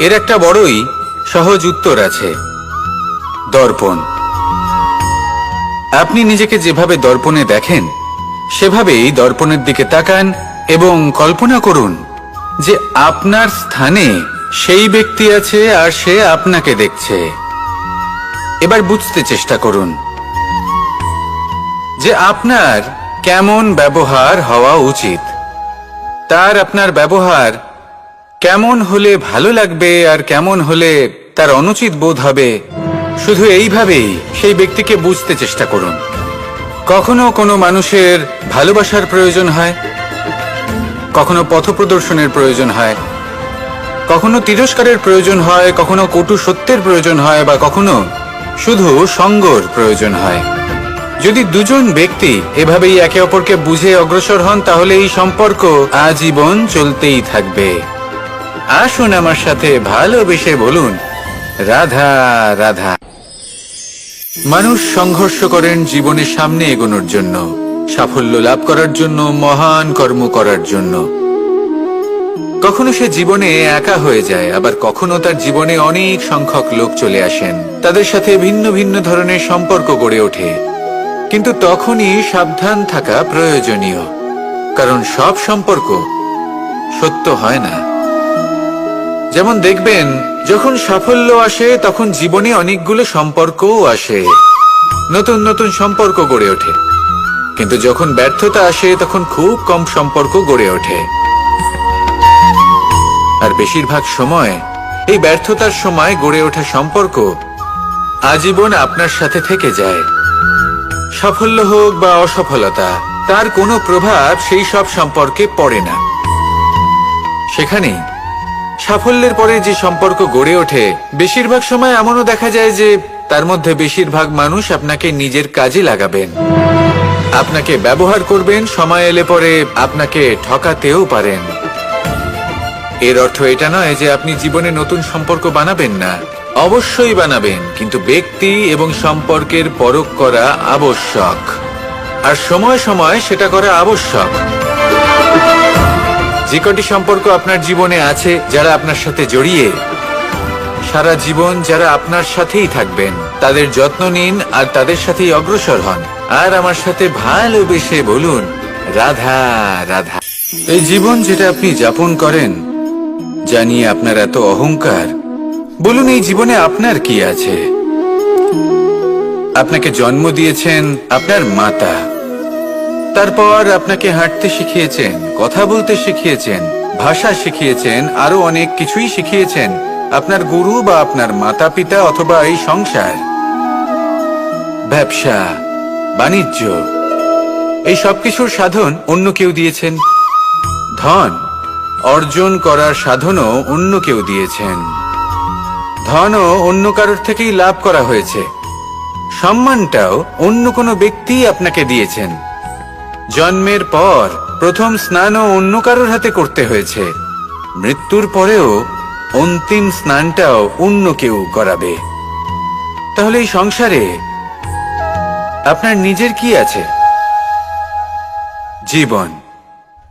এর একটা বড়ই সহজ উত্তর আছে, দর্পণ। আপনি নিজেকে যেভাবে দর্পণে দেখেন, সেভাবেই দর্পণের দিকে তাকান এবং কল্পনা করুন যে আপনার স্থানে সেই ব্যক্তি আছে আর সে আপনাকে দেখছে। এবার বুঝতে চেষ্টা করুন যে আপনার কেমন ব্যবহার হওয়া উচিত। তার আপনার ব্যবহার কেমন হলে ভালো লাগবে আর কেমন হলে তার অনুচিত বোধ হবে? শুধু এইভাবেই সেই ব্যক্তিকে বুঝতে চেষ্টা করুন। কখনো কোনো মানুষের ভালোবাসার প্রয়োজন হয়? কখনো পথপ্রদর্শনের প্রয়োজন হয়? কখনো তিরস্কারের প্রয়োজন হয়? কখনো কটু সত্যের প্রয়োজন হয়? বা কখনো শুধু সঙ্গর প্রয়োজন হয়? যদি দুজন ব্যক্তি এভাবেই একে অপরকে বুঝে অগ্রসর হন, তাহলে এই সম্পর্ক আজীবন চলতেই থাকবে। আসুন আমার সাথে ভালোবেসে বলুন। রাধা রাধা। মানুষ সংঘর্ষ করেন জীবনের সামনে এগোনোর জন্য, সাফল্য লাভ করার জন্য, মহান কর্ম করার জন্য। কখনো সে জীবনে একা হয়ে যায়, আবার কখনো তার জীবনে অনেক সংখ্যক লোক চলে আসেন, তাদের সাথে ভিন্ন ভিন্ন ধরনের সম্পর্ক গড়ে ওঠে। কিন্তু তখনই সাবধান থাকা প্রয়োজনীয়, কারণ সব সম্পর্ক সত্য হয় না। যেমন দেখবেন, যখন সাফল্য আসে, তখন জীবনে অনেকগুলো সম্পর্কও আসে। নতুন নতুন সম্পর্ক গড়ে ওঠে। কিন্তু যখন ব্যর্থতা আসে, তখন খুব কম সম্পর্ক গড়ে ওঠে। আর বেশিরভাগ সময়, এই ব্যর্থতার সময় গড়ে ওঠা সম্পর্ক আজীবন আপনার সাথে থেকে যায়। সাফল্য হোক বা অসফলতা, তার কোনো প্রভাব সেই সব সম্পর্কে পড়ে না। সেখানে সাফল্যের পরে যে সম্পর্ক গড়ে ওঠে, বেশিরভাগ সময় এমনও দেখা যায় যে তার মধ্যে বেশিরভাগ মানুষ আপনাকে নিজের কাজে লাগাবেন। আপনাকে ব্যবহার করবেন, সময় এলে পরে আপনাকে ঠকাতেও পারেন। এর অর্থ এটা নয় যে আপনি জীবনে নতুন সম্পর্ক বানাবেন না। অবশ্যই বানাবেন, কিন্তু ব্যক্তি এবং সম্পর্কের পরখ করা আবশ্যক। আর সময় সময় সেটা করা আবশ্যক। যে কটি সম্পর্ক আপনার জীবনে আছে যারা আপনার সাথে জড়িয়ে, সারা জীবন যারা আপনার সাথেই থাকবেন, তাদের যত্ন নিন আর তাদের সাথেই অগ্রসর হন। আর আমার সাথে ভালোবেসে বলুন, রাধা রাধা। এই জীবন যেটা আপনি যাপন করেন জানিয়ে আপনার এত অহংকার, বলুন এই জীবনে আপনার কি আছে? আপনাকে জন্ম দিয়েছেন আপনার মাতা। তারপর আপনাকে হাঁটতে শিখিয়েছেন, কথা বলতে শিখিয়েছেন, ভাষা শিখিয়েছেন, আরও অনেক কিছুই শিখিয়েছেন, আপনার গুরু বা আপনার মাতা পিতা অথবা এই সংসার। ব্যবসা, বাণিজ্য, এই সবকিছুর সাধন অন্য কেউ দিয়েছেন। ধন, অর্জন করার সাধনও অন্য কেউ দিয়েছেন। ধনও অন্য কারোর থেকেই লাভ করা হয়েছে। সম্মানটাও অন্য কোনো ব্যক্তিই আপনাকে দিয়েছেন। জন্মের পর প্রথম স্নানও অন্য কারোর হাতে করতে হয়েছে। মৃত্যুর পরেও অন্তিম স্নানটাও অন্য কেউ করাবে। তাহলে এই সংসারে আপনার নিজের কি আছে? জীবন।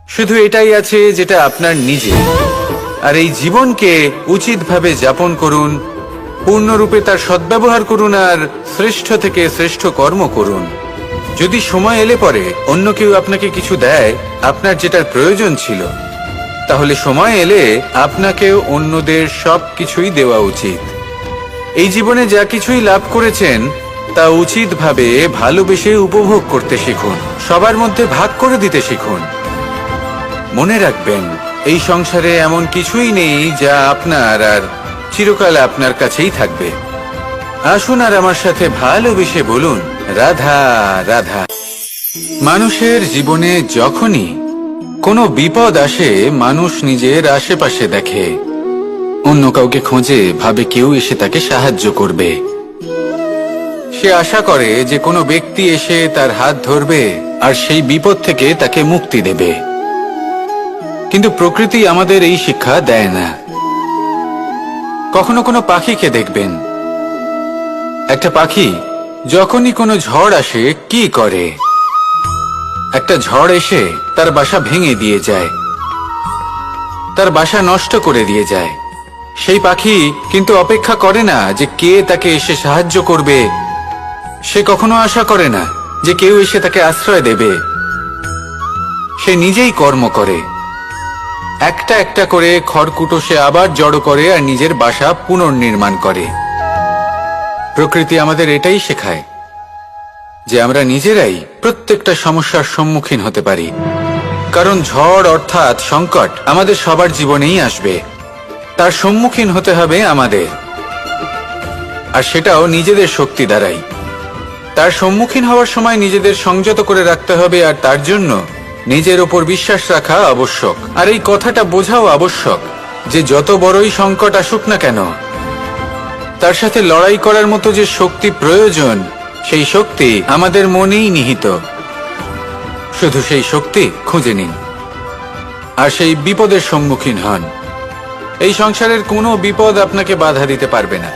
শুধু এটাই আছে যেটা আপনার নিজে। আর এই জীবনকে উচিতভাবে যাপন করুন, পূর্ণরূপে তার সদ্ব্যবহার করুন আর শ্রেষ্ঠ থেকে শ্রেষ্ঠ কর্ম করুন। যদি সময় এলে পরে অন্য কেউ আপনাকে কিছু দেয়, আপনার যেটার প্রয়োজন ছিল, তাহলে সময় এলে আপনাকেও অন্যদের সব কিছুই দেওয়া উচিত। এই জীবনে যা কিছুই লাভ করেছেন, তা উচিতভাবে ভালোবেসে উপভোগ করতে শিখুন, সবার মধ্যে ভাগ করে দিতে শিখুন। মনে রাখবেন, এই সংসারে এমন কিছুই নেই যা আপনার আর চিরকাল আপনার কাছেই থাকবে। আসুন আর আমার সাথে ভালোবেসে বলুন রাধা রাধা। মানুষের জীবনে যখনই কোনো বিপদ আসে, মানুষ নিজের আশেপাশে দেখে। অন্য কাউকে খোঁজে, ভাবে কেউ এসে তাকে সাহায্য করবে। সে আশা করে যে কোনো ব্যক্তি এসে তার হাত ধরবে আর সেই বিপদ থেকে তাকে মুক্তি দেবে। কিন্তু প্রকৃতি আমাদের এই শিক্ষা দেয় না। কখনো কোনো পাখিকে দেখবেন। একটা পাখি যখনই কোনো ঝড় আসে, কি করে? একটা ঝড় এসে তার বাসা ভেঙে দিয়ে যায়। তার বাসা নষ্ট করে দিয়ে যায়। সেই পাখি কিন্তু অপেক্ষা করে না যে কে তাকে এসে সাহায্য করবে। সে কখনো আশা করে না যে কেউ এসে তাকে আশ্রয় দেবে। সে নিজেই কর্ম করে। একটা একটা করে খড়কুটো সে আবার জড়ো করে আর নিজের বাসা পুনর্নির্মাণ করে। প্রকৃতি আমাদের এটাই শেখায় যে আমরা নিজেরাই প্রত্যেকটা সমস্যার সম্মুখীন হতে পারি। কারণ ঝড় অর্থাৎ সংকট আমাদের সবার জীবনেই আসবে। তার সম্মুখীন হতে হবে আমাদের। আর সেটাও নিজেদের শক্তি দ্বারাই। তার সম্মুখীন হওয়ার সময় নিজেদের সংযত করে রাখতে হবে আর তার জন্য নিজের ওপর বিশ্বাস রাখা আবশ্যক। আর এই কথাটা বোঝাও আবশ্যক যে যত বড়ই সংকট আসুক না কেন তার সাথে লড়াই করার মতো যে শক্তি প্রয়োজন, সেই শক্তি আমাদের মনেই নিহিত। শুধু সেই শক্তি খুঁজে নিন, আর সেই বিপদের সম্মুখীন হন। এই সংসারের কোনো বিপদ আপনাকে বাধা দিতে পারবে না।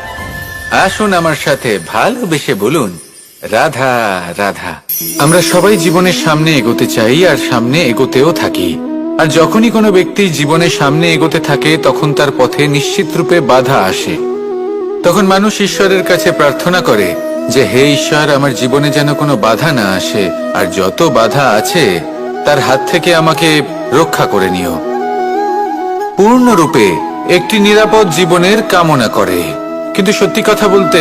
আসুন আমার সাথে ভালোবেসে বলুন, রাধা রাধা। আমরা সবাই জীবনের সামনে এগোতে চাই আর সামনে এগোতেও থাকি। আর যখনই কোনো ব্যক্তি জীবনের সামনে এগোতে থাকে, তখন তার পথে নিশ্চিত রূপে বাধা আসে। তখন মানুষ ঈশ্বরের কাছে প্রার্থনা করে যে, হে ঈশ্বর, আমার জীবনে যেন কোনো বাধা না আসে, আর যত বাধা আছে, তার হাত থেকে আমাকে রক্ষা করে নিও। পূর্ণরূপে একটি নিরাপদ জীবনের কামনা করে। কিন্তু সত্যি কথা বলতে,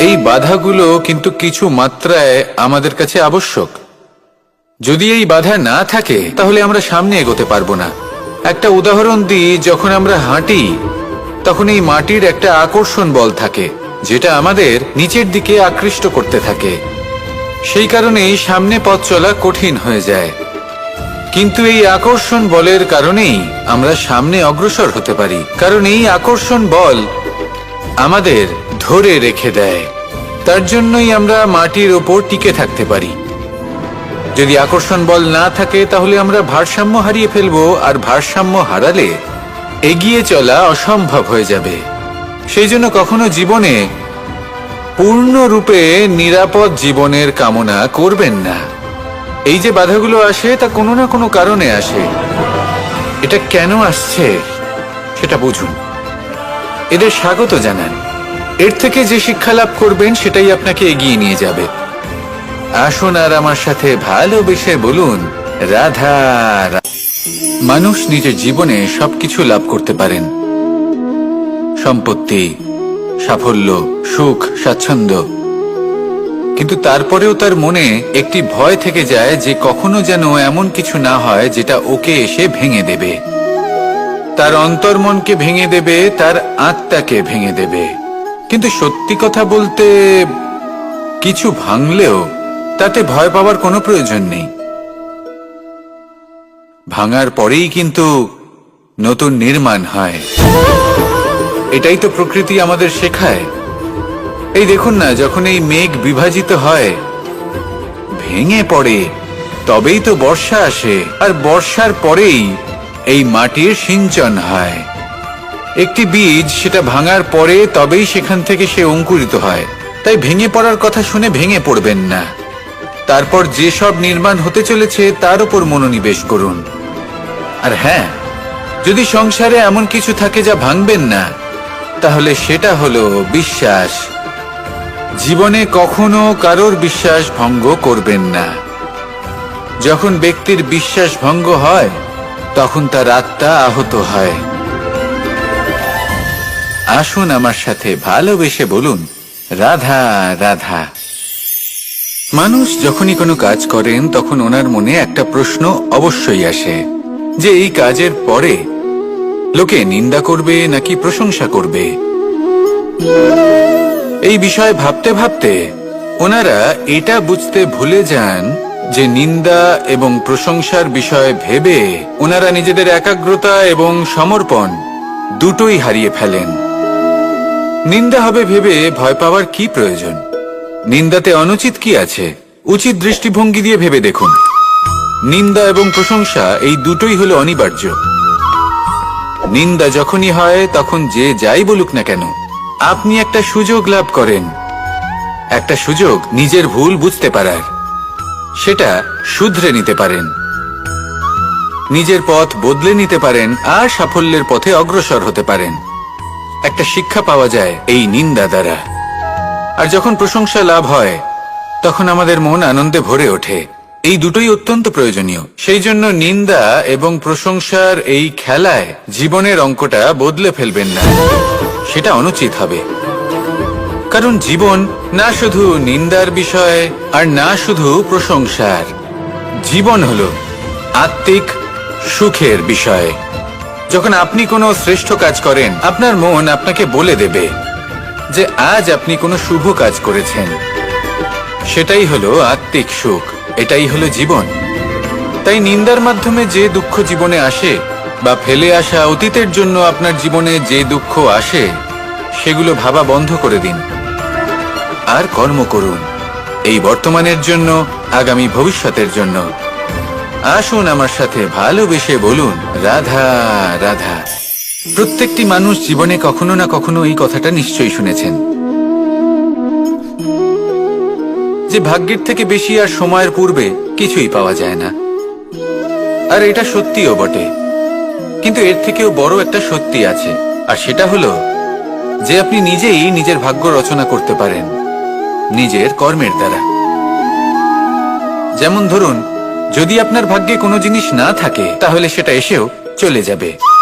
এই বাধাগুলো কিন্তু কিছু মাত্রায় আমাদের কাছে আবশ্যক। যদি এই বাধা না থাকে, তাহলে আমরা সামনে এগোতে পারব না। একটা উদাহরণ দিই, যখন আমরা হাঁটি তখন এই মাটির একটা আকর্ষণ বল থাকে, যেটা আমাদের নিচের দিকে আকৃষ্ট করতে থাকে। সেই কারণেই সামনে পথ চলা কঠিন হয়ে যায়। কিন্তু এই আকর্ষণ বলের কারণেই আমরা সামনে অগ্রসর হতে পারি, কারণ এই আকর্ষণ বল আমাদের ধরে রেখে দেয়। তার জন্যই আমরা মাটির ওপর টিকে থাকতে পারি। যদি আকর্ষণ বল না থাকে, তাহলে আমরা ভারসাম্য হারিয়ে ফেলব, আর ভারসাম্য হারালে এগিয়ে চলা অসম্ভব হয়ে যাবে। সেই জন্য কখনো জীবনে পূর্ণরূপে নিরাপদ জীবনের কামনা করবেন না। এই যে বাধাগুলো আসে, তা কোনো না কোনো কারণে আসে। এটা কেন আসছে, সেটা বুঝুন। এদের স্বাগত জানান। এর থেকে যে শিক্ষা লাভ করবেন, সেটাই আপনাকে এগিয়ে নিয়ে যাবে। আসুন আর আমার সাথে ভালোবেসে বলুন রাধা মানুষ নিজের জীবনে সবকিছু লাভ করতে পারেন। সম্পত্তি, সাফল্য, সুখ, স্বাচ্ছন্দ্য। কিন্তু তারপরেও তার মনে একটি ভয় থেকে যায় যে কখনো যেন এমন কিছু না হয় যেটা ওকে এসে ভেঙে দেবে। তার অন্তর্মনকে ভেঙে দেবে, তার আত্মাকে ভেঙে দেবে। কিন্তু সত্যি কথা বলতে, কিছু ভাঙলেও তাতে ভয় পাওয়ার কোনো প্রয়োজন নেই। ভাঙার পরেই কিন্তু নতুন নির্মাণ হয়। এটাই তো প্রকৃতি আমাদের শেখায়। এই দেখুন না, যখন এই মেঘ বিভাজিত হয়, ভেঙে পড়ে, তবেই তো বর্ষা আসে, আর বর্ষার পরেই এই মাটির সিঞ্চন হয়। একটি বীজ সেটা ভাঙার পরে তবেই সেখান থেকে সে অঙ্কুরিত হয়। তাই ভেঙে পড়ার কথা শুনে ভেঙে পড়বেন না। তারপর যে সব নির্মাণ হতে চলেছে তার উপর মনোনিবেশ করুন। আর হ্যাঁ যদি সংসারে এমন কিছু থাকে যা ভাঙবেন না, তাহলে সেটা হলো বিশ্বাস। জীবনে কখনো কারোর বিশ্বাস ভঙ্গ করবেন না। যখন ব্যক্তির বিশ্বাস ভঙ্গ হয়, তখন তার আত্মা আহত হয়। আসুন আমার সাথে ভালোবেসে বলুন, রাধা রাধা। মানুষ যখনই কোনো কাজ করেন, তখন ওনার মনে একটা প্রশ্ন অবশ্যই আসে, যে এই কাজের পরে লোকে নিন্দা করবে নাকি প্রশংসা করবে? এই বিষয়ে ভাবতে ভাবতে ওনারা এটা বুঝতে ভুলে যান যে নিন্দা এবং প্রশংসার বিষয় ভেবে ওনারা নিজেদের একাগ্রতা এবং সমর্পণ দুটোই হারিয়ে ফেলেন। নিন্দা হবে ভেবে ভয় পাওয়ার কি প্রয়োজন? নিন্দাতে অনুচিত কি আছে? উচিত দৃষ্টিভঙ্গি দিয়ে ভেবে দেখুন। নিন্দা এবং প্রশংসা এই দুটোই হলো অনিবার্য। নিন্দা যখনই হয়, তখন যে যাই বলুক না কেন, আপনি একটা সুযোগ লাভ করেন। একটা সুযোগ নিজের ভুল বুঝতে পারার। সেটা শুধরে নিতে পারেন। নিজের পথ বদলে নিতে পারেন আর সাফল্যের পথে অগ্রসর হতে পারেন। একটা শিক্ষা পাওয়া যায় এই নিন্দা দ্বারা। আর যখন প্রশংসা লাভ হয়, তখন আমাদের মন আনন্দে ভরে ওঠে। এই দুটোই অত্যন্ত প্রয়োজনীয়। সেই জন্য নিন্দা এবং প্রশংসার এই খেলায় জীবনের অঙ্কটা বদলে ফেলবেন না। সেটা অনুচিত হবে। কারণ জীবন না শুধু নিন্দার বিষয় আর না শুধু প্রশংসার। জীবন হলো আত্মিক সুখের বিষয়। যখন আপনি কোনো শ্রেষ্ঠ কাজ করেন, আপনার মন আপনাকে বলে দেবে। যে আজ আপনি কোনো শুভ কাজ করেছেন। সেটাই হলো আত্মিক সুখ, এটাই হলো জীবন। তাই নিন্দার মাধ্যমে যে দুঃখ জীবনে আসে বা ফেলে আসা অতীতের জন্য আপনার জীবনে যে দুঃখ আসে, সেগুলো ভাবা বন্ধ করে দিন। আর কর্ম করুন, এই বর্তমানের জন্য, আগামী ভবিষ্যতের জন্য। আসুন আমার সাথে ভালোবেসে বলুন, রাধা রাধা। প্রত্যেকটি মানুষ জীবনে কখনো না কখনো এই কথাটা নিশ্চয়ই শুনেছেন। যে ভাগ্যের থেকে বেশি আর সময়ের পূর্বে কিছুই পাওয়া যায় না। আর এটা সত্যিও বটে। কিন্তু এর থেকেও বড় একটা সত্যি আছে, আর সেটা হলো যে আপনি নিজেই নিজের ভাগ্য রচনা করতে পারেন, নিজের কর্মের দ্বারা। যেমন ধরুন, যদি আপনার ভাগ্যে কোনো জিনিস না থাকে, তাহলে সেটা এসেও চলে যাবে।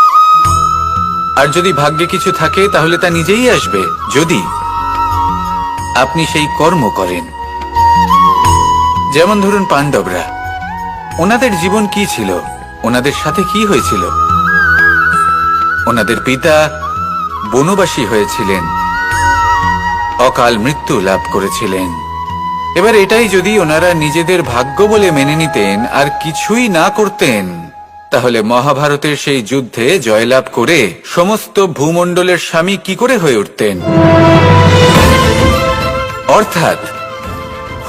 আর যদি ভাগ্যে কিছু থাকে, তাহলে তা নিজেই আসবে। যদি আপনি সেই কর্ম করেন। যেমন ধরুন পাণ্ডবরা, ওনাদের জীবন কি ছিল? ওনাদের সাথে কি হয়েছিল? ওনাদের পিতা বনবাসী হয়েছিলেন। অকাল মৃত্যু লাভ করেছিলেন। এবার এটাই যদি ওনারা নিজেদের ভাগ্য বলে মেনে নিতেন, আর কিছুই না করতেন তাহলে মহাভারতের সেই যুদ্ধে জয়লাভ করে সমস্ত ভূমণ্ডলের স্বামী কি করে হয়ে উঠতেন? অর্থাৎ,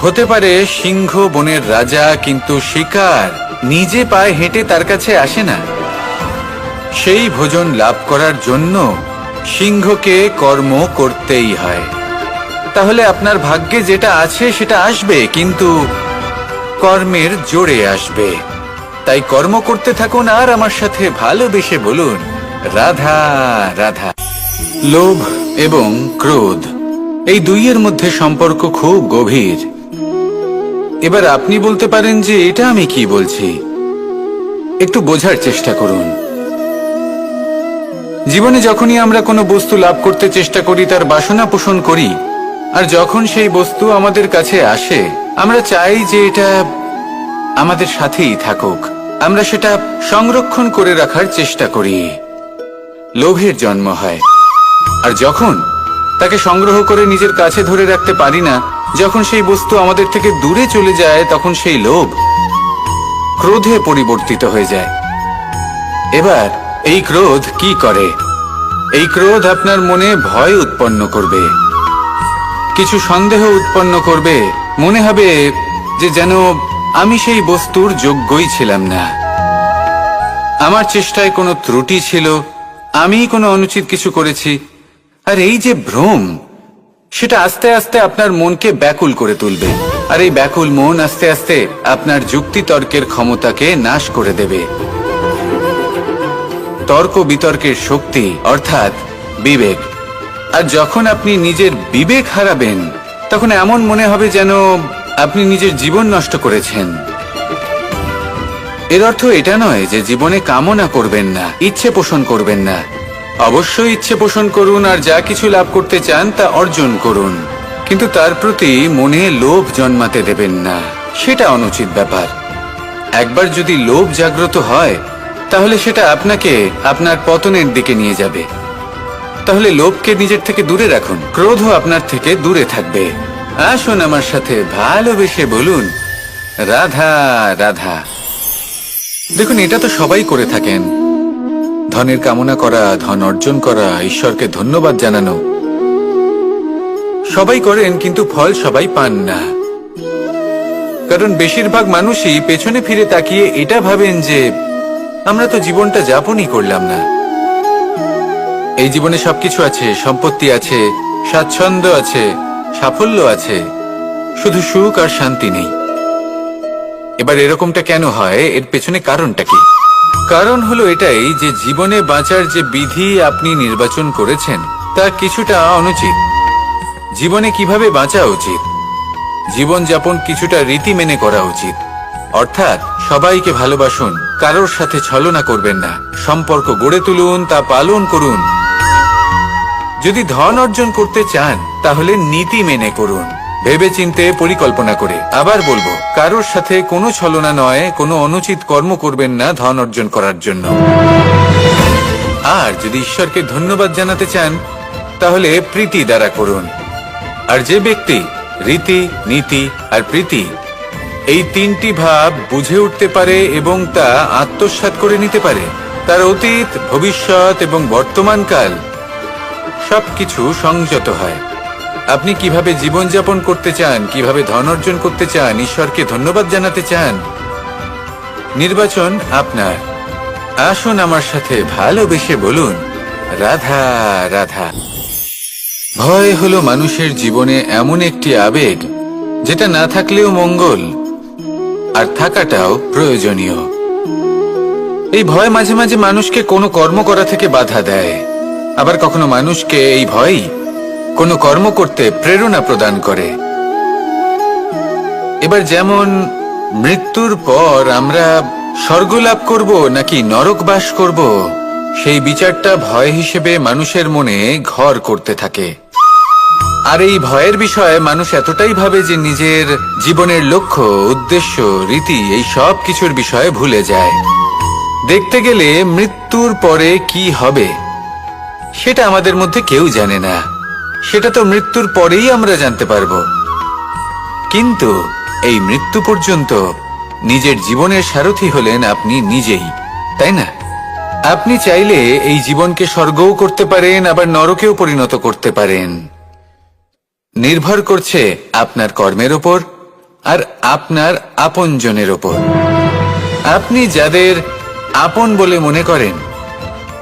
হতে পারে সিংহ বনের রাজা, কিন্তু শিকার নিজে পায়ে হেঁটে তার কাছে আসে না। সেই ভোজন লাভ করার জন্য সিংহকে কর্ম করতেই হয়। তাহলে আপনার ভাগ্যে যেটা আছে সেটা আসবে, কিন্তু কর্মের জোরে আসবে। তাই কর্ম করতে থাকুন আর আমার সাথে ভালোবেসে বলুন, রাধা রাধা। লোভ এবং ক্রোধ, এই দুইয়ের মধ্যে সম্পর্ক খুব গভীর। এবার আপনি বলতে পারেন যে এটা আমি কি বলছি। একটু বোঝার চেষ্টা করুন। জীবনে যখনই আমরা কোনো বস্তু লাভ করতে চেষ্টা করি, তার বাসনা পোষণ করি, আর যখন সেই বস্তু আমাদের কাছে আসে, আমরা চাই যে এটা আমাদের সাথেই থাকুক। আমরা সেটা সংরক্ষণ করে রাখার চেষ্টা করি। লোভের জন্ম হয়। আর যখন তাকে সংগ্রহ করে নিজের কাছে ধরে রাখতে পারি না, যখন সেই বস্তু আমাদের থেকে দূরে চলে যায়, তখন সেই লোভ ক্রোধে পরিবর্তিত হয়ে যায়। এবার এই ক্রোধ কি করে? এই ক্রোধ আপনার মনে ভয় উৎপন্ন করবে। কিছু সন্দেহ উৎপন্ন করবে। মনে হবে যে যেন আমি সেই বস্তুর যোগ্যই ছিলাম না। আমার চেষ্টায় কোনো ত্রুটি ছিল, আমি কোনো অনুচিত কিছু করেছি। আর এই যে ভ্রম, সেটা আস্তে আস্তে আপনার মনকে ব্যাকুল করে তুলবে। আর এই ব্যাকুল মন আস্তে আস্তে আপনার যুক্তি তর্কের ক্ষমতাকে নাশ করে দেবে। তর্ক বিতর্কের শক্তি, অর্থাৎ বিবেক। আর যখন আপনি নিজের বিবেক হারাবেন, তখন এমন মনে হবে যেন আপনি নিজের জীবন নষ্ট করেছেন। এর অর্থ এটা নয় যে জীবনে কামনা করবেন না, ইচ্ছে পোষণ করবেন না। অবশ্যই ইচ্ছে পোষণ করুন আর যা কিছু লাভ করতে চান তা অর্জন করুন। কিন্তু তার প্রতি মনে লোভ জন্মাতে দেবেন না, সেটা অনুচিত ব্যাপার। একবার যদি লোভ জাগ্রত হয়, তাহলে সেটা আপনাকে আপনার পতনের দিকে নিয়ে যাবে। তাহলে লোভকে নিজের থেকে দূরে রাখুন, ক্রোধও আপনার থেকে দূরে থাকবে। আসুন আমার সাথে ভালোবেসে বলুন। রাধা রাধা। দেখুন, এটা তো সবাই করে থাকেন। ধনের কামনা করা, ধন অর্জন করা, ঈশ্বরকে ধন্যবাদ জানানো। সবাই করেন, কিন্তু ফল সবাই পান না। কারণ বেশিরভাগ মানুষই পেছনে ফিরে তাকিয়ে এটা ভাবেন যে, আমরা তো জীবনটা যাপনই করলাম না। এই জীবনে সবকিছু আছে, সম্পত্তি আছে, স্বাচ্ছন্দ্য আছে সাফল্য আছে, শুধু সুখ আর শান্তি নেই। এবার এরকমটা কেন হয়? এর পেছনে কারণটা কি? কারণ হলো এটাই যে জীবনে বাঁচার যে বিধি আপনি নির্বাচন করেছেন, তা কিছুটা অনুচিত। জীবনে কীভাবে বাঁচা উচিত? জীবনযাপন কিছুটা রীতি মেনে করা উচিত। অর্থাৎ সবাইকে ভালোবাসুন, কারোর সাথে ছলনা করবেন না। সম্পর্ক গড়ে তুলুন, তা পালন করুন। যদি ধন অর্জন করতে চান তাহলে নীতি মেনে করুন। ভেবে চিনতে পরিকল্পনা করে। আবার বলব, কারোর সাথে কোনো ছলনা নয়, কোনো অনুচিত কর্ম করবেন না ধন অর্জন করার জন্য। আর যদি ঈশ্বরকে ধন্যবাদ জানাতে চান, তাহলে প্রীতি দ্বারা করুন। আর যে ব্যক্তি রীতি, নীতি আর প্রীতি, এই তিনটি ভাব বুঝে উঠতে পারে এবং তা আত্মসাৎ করে নিতে পারে, তার অতীত, ভবিষ্যৎ এবং বর্তমানকাল সবকিছু সংযত হয়। আপনি কীভাবে জীবনযাপন করতে চান, কীভাবে ধন অর্জন করতে চান, ঈশ্বরকে ধন্যবাদ জানাতে চান? নির্বাচন আপনার। আসুন আমার সাথে ভালোবেসে বলুন, রাধা রাধা। ভয় হলো মানুষের জীবনে এমন একটি আবেগ, যেটা না থাকলেও মঙ্গল, আর থাকাটাও প্রয়োজনীয়। এই ভয় মাঝে মাঝে মানুষকে কোনো কর্ম করা থেকে বাধা দেয়। আবার কখনো মানুষকে এই ভয়ই কোনো কর্ম করতে প্রেরণা প্রদান করে। এবার যেমন মৃত্যুর পর আমরা স্বর্গ লাভ করব নাকি নরক বাস করব, সেই বিচারটা ভয় হিসেবে মানুষের মনে ঘর করতে থাকে। আর এই ভয়ের বিষয়ে মানুষ এতটাই ভাবে যে নিজের জীবনের লক্ষ্য, উদ্দেশ্য, রীতি, এই সব কিছুর বিষয়ে ভুলে যায়। দেখতে গেলে মৃত্যুর পরে কি হবে, সেটা আমাদের মধ্যে কেউ জানে না। সেটা তো মৃত্যুর পরেই আমরা জানতে পারব। কিন্তু এই মৃত্যু পর্যন্ত নিজের জীবনের সারথি হলেন আপনি নিজেই, তাই না? আপনি চাইলে এই জীবনকে স্বর্গও করতে পারেন, আবার নরকেও পরিণত করতে পারেন। নির্ভর করছে আপনার কর্মের ওপর আর আপনার আপনজনের ওপর। আপনি যাদের আপন বলে মনে করেন,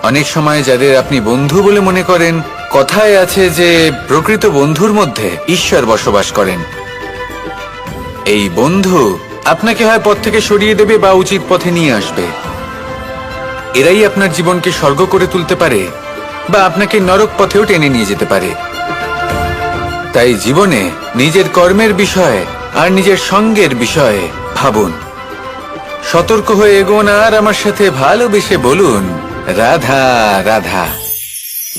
অনেক সময় যাদের আপনি বন্ধু বলে মনে করেন কথায় আছে যে, প্রকৃত বন্ধুর মধ্যে ঈশ্বর বসবাস করেন। এই বন্ধু আপনাকে হয় পথ থেকে সরিয়ে দেবে বা উচিত পথে নিয়ে আসবে। এরাই আপনার জীবনকে স্বর্গ করে তুলতে পারে বা আপনাকে নরক পথেও টেনে নিয়ে যেতে পারে। তাই জীবনে নিজের কর্মের বিষয়ে আর নিজের সঙ্গের বিষয়ে ভাবুন। সতর্ক হয়ে এগোন আর আমার সাথে ভালোবেসে বলুন, রাধা রাধা।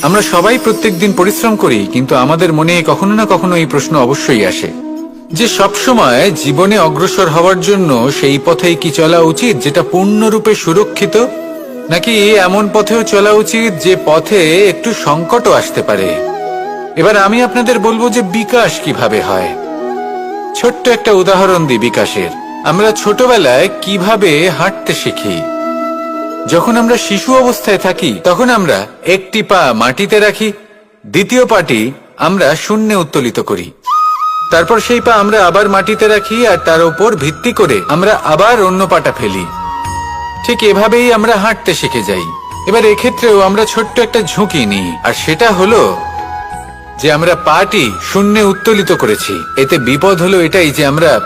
আমরা সবাই প্রত্যেক দিন পরিশ্রম করি, কিন্তু আমাদের মনে কখনো না কখনো এই প্রশ্ন অবশ্যই আসে, যে সবসময় জীবনে অগ্রসর হওয়ার জন্য সেই পথেই কি চলা উচিত, যেটা পূর্ণরূপে সুরক্ষিত, নাকি এমন পথেও চলা উচিত যে পথে একটু সংকটও আসতে পারে? এবার আমি আপনাদের বলব যে বিকাশ কীভাবে হয়। ছোট্ট একটা উদাহরণ দিই বিকাশের। আমরা ছোটবেলায় কীভাবে হাঁটতে শিখি? যখন আমরা শিশু অবস্থায় থাকি, তখন আমরা একটি পা মাটিতে রাখি, দ্বিতীয় পাটি আমরা শূন্যে উত্তোলিত করি। তারপর সেই পা আমরা আবার মাটিতে রাখি আর তার উপর ভিত্তি করে আমরা আবার অন্য পাটা ফেলি। ঠিক এভাবেই আমরা হাঁটতে শিখে যাই। এবার এক্ষেত্রেও আমরা ছোট্ট একটা ঝুঁকি নিই, আর সেটা হলো যে আমরা পাটি শূন্যে উত্তোলিত করেছি। এতে বিপদ হলো এটাই যে আমরা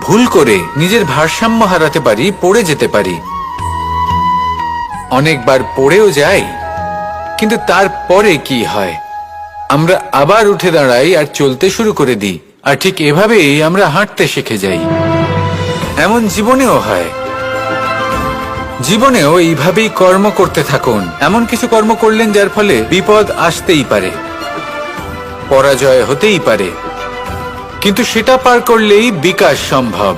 ভুল করে নিজের ভারসাম্য হারাতে পারি, পড়ে যেতে পারি। অনেকবার পড়েও যাই, কিন্তু তারপরে কি হয়? আমরা আবার উঠে দাঁড়াই আর চলতে শুরু করে দিই, আর ঠিক এভাবেই আমরা হাঁটতে শিখে যাই। এমন জীবনেও হয়। জীবনেও এইভাবেই কর্ম করতে থাকুন। এমন কিছু কর্ম করলেন যার ফলে বিপদ আসতেই পারে, পরাজয় হতেই পারে। কিন্তু সেটা পার করলেই বিকাশ সম্ভব।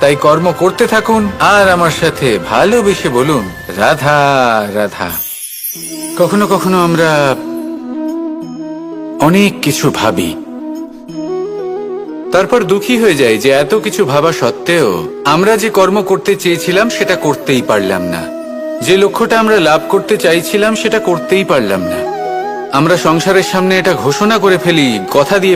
তাই কর্ম করতে থাকুন আর আমার সাথে ভালোবেসে বলুন, রাধা রাধা। কখনো কখনো আমরা অনেক কিছু ভাবি। তারপর দুঃখী হয়ে যায় যে এত কিছু ভাবা সত্ত্বেও আমরা যে কর্ম করতে চেয়েছিলাম সেটা করতেই পারলাম না। যে লক্ষ্যটা আমরা লাভ করতে চাইছিলাম সেটা করতেই পারলাম না। আমরা সংসারের সামনে এটা ঘোষণা করে ফেলি, কথা দিয়ে